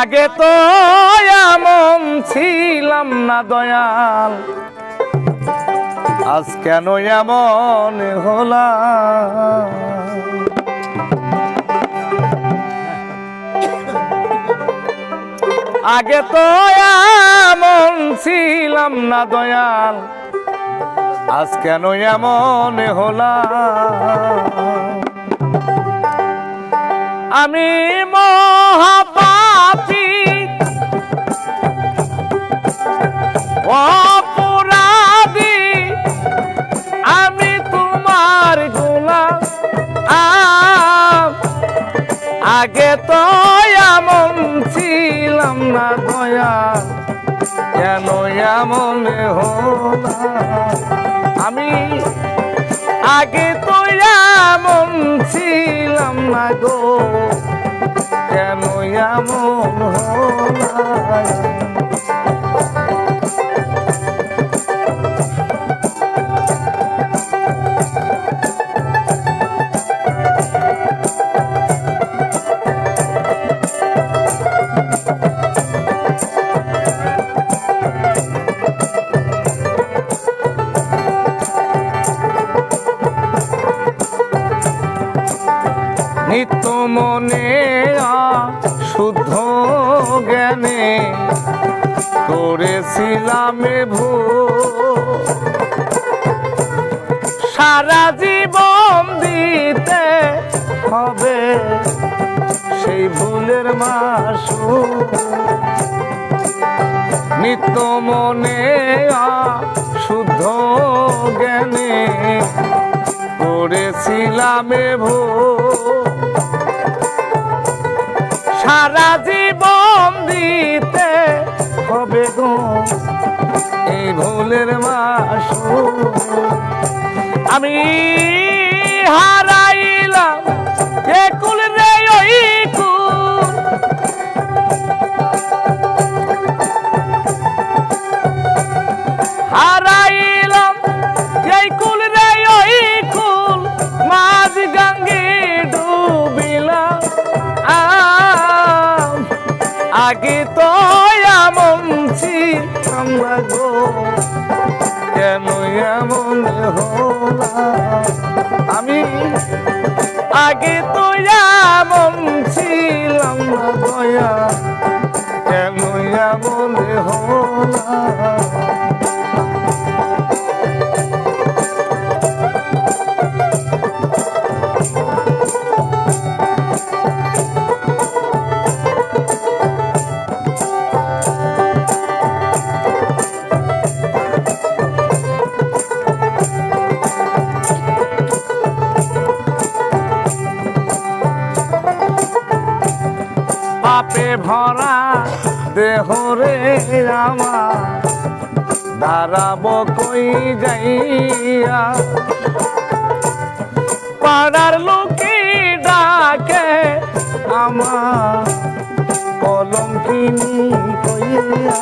আগে তো এমন ছিলাম না দয়াল। আজ কেন এমন হলাম? আগে তো এমন ছিলাম না দয়াল। আজ কেন এমন হলাম? আমি মহাপাপী। অপরাধী। আমি তোমার গোলাম। আগে তো এমন ছিলাম না দয়া কেন এমন হলাম? আমি আগে তো এমন ছিলাম না গো কেন এমন হলাম মনে শুদ্ধ জ্ঞানে করেছিলাম ভূ সারা জীবন দিতে হবে সেই ভুলের মাসু নিত্য মনে শুদ্ধ জ্ঞানে করেছিলাম ভূ সারা জীবন দিতে হবে গো। এই ভুলের মাসু আমি হারাইলাম আগে তো এমন আমরা গো। কেন এমন হলাম আমি আগে তো ভরা দেহ রে আমার দাঁড়াব কই যাইয়া। পাড়ার লোকে ডাকে আমার কলম কিনি কইয়া।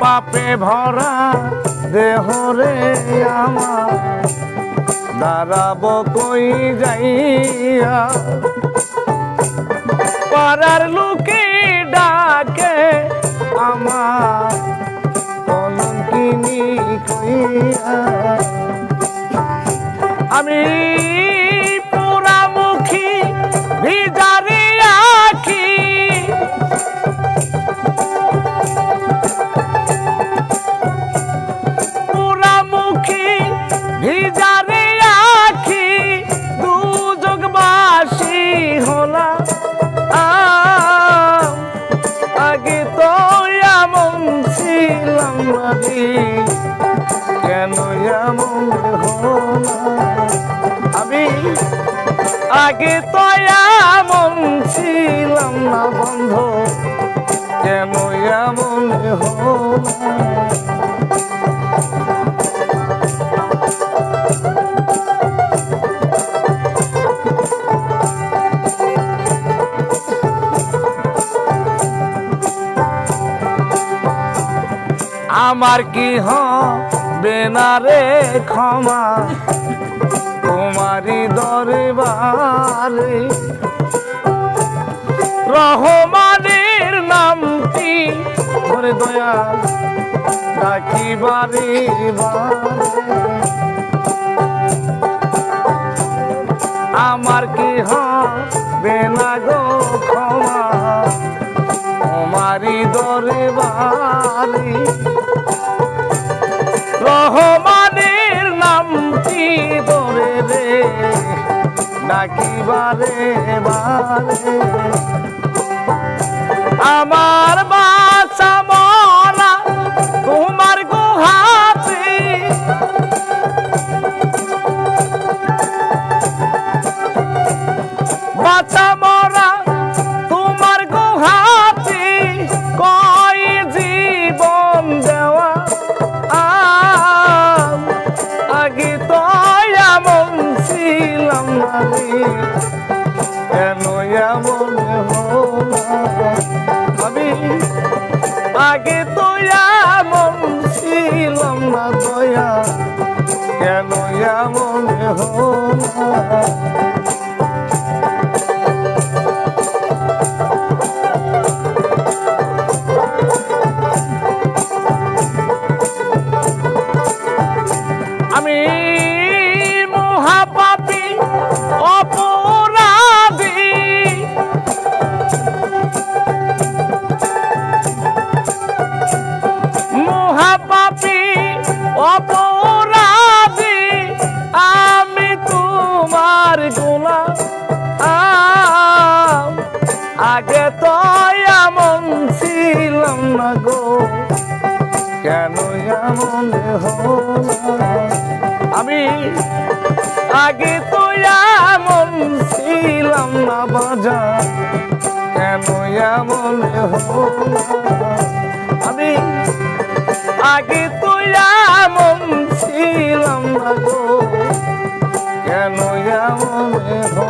পাপে ভরা দেহ রে আমার দাঁড়াব কই যাইয়া? পাড়ার লোকে ডাকে আমার কলঙ্কিনী কিনি কইয়া। আমি আগে তো এমন ছিলাম কেন এমন আমি আগে তো এমন ছিলাম না বন্ধ। কেন এমন হলাম আমার কি হবে না রে ক্ষমা? তোমারি দরবারে রহমানের নামটি ওরে দয়া ডাকি বারে। আমার কি হবে ডাকিবারে বারে। আমার বাসা কেন এমন আমি আগে তো এমন ছিলাম না দয়া। কেন এমন হলো অপরাধী আমি তোমার গুণা আগে তো এমন ছিলাম না গো। কেন এমন আমি আগে তো এমন ছিলাম না বাজার কেন এমন আমি আগে তো এমন ছিলাম না গো। কেন এমন হলো